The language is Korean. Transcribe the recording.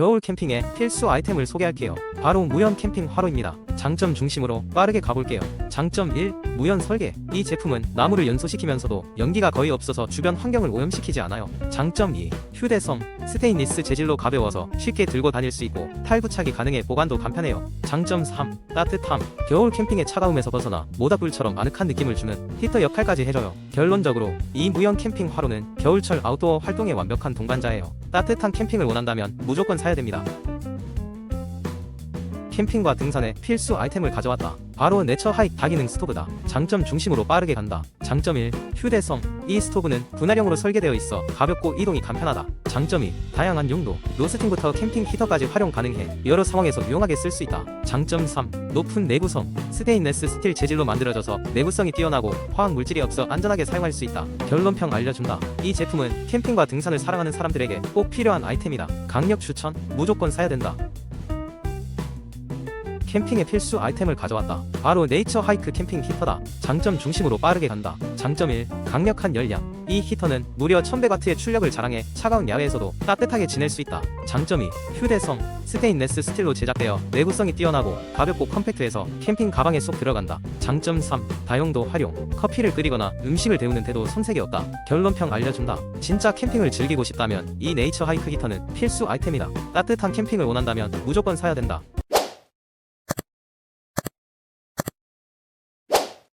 겨울 캠핑의 필수 아이템을 소개할게요. 바로 무연 캠핑 화로입니다. 장점 중심으로 빠르게 가볼게요. 장점 1. 무연 설계. 이 제품은 나무를 연소시키면서도 연기가 거의 없어서 주변 환경을 오염시키지 않아요. 장점 2. 휴대성. 스테인리스 재질로 가벼워서 쉽게 들고 다닐 수 있고 탈부착이 가능해 보관도 간편해요. 장점 3. 따뜻함. 겨울 캠핑의 차가움에서 벗어나 모닥불처럼 아늑한 느낌을 주는 히터 역할까지 해줘요. 결론적으로 이 무연 캠핑 화로는 겨울철 아웃도어 활동에 완벽한 동반자예요. 따뜻한 캠핑을 원한다면 무조건 사야 됩니다. 캠핑과 등산에 필수 아이템을 가져왔다. 바로 내처 하이 다기능 스토브다. 장점 중심으로 빠르게 간다. 장점 1. 휴대성. 이 스토브는 분할형으로 설계되어 있어 가볍고 이동이 간편하다. 장점 2. 다양한 용도. 로스팅부터 캠핑 히터까지 활용 가능해 여러 상황에서 유용하게 쓸 수 있다. 장점 3. 높은 내구성. 스테인레스 스틸 재질로 만들어져서 내구성이 뛰어나고 화학 물질이 없어 안전하게 사용할 수 있다. 결론평 알려준다. 이 제품은 캠핑과 등산을 사랑하는 사람들에게 꼭 필요한 아이템이다. 강력 추천. 무조건 사야 된다. 캠핑의 필수 아이템을 가져왔다. 바로 네이처 하이크 캠핑 히터다. 장점 중심으로 빠르게 간다. 장점 1. 강력한 열량. 이 히터는 무려 1100W의 출력을 자랑해 차가운 야외에서도 따뜻하게 지낼 수 있다. 장점 2. 휴대성. 스테인레스 스틸로 제작되어 내구성이 뛰어나고 가볍고 컴팩트해서 캠핑 가방에 쏙 들어간다. 장점 3. 다용도 활용. 커피를 끓이거나 음식을 데우는 데도 손색이 없다. 결론평 알려준다. 진짜 캠핑을 즐기고 싶다면 이 네이처 하이크 히터는 필수 아이템이다. 따뜻한 캠핑을 원한다면 무조건 사야 된다.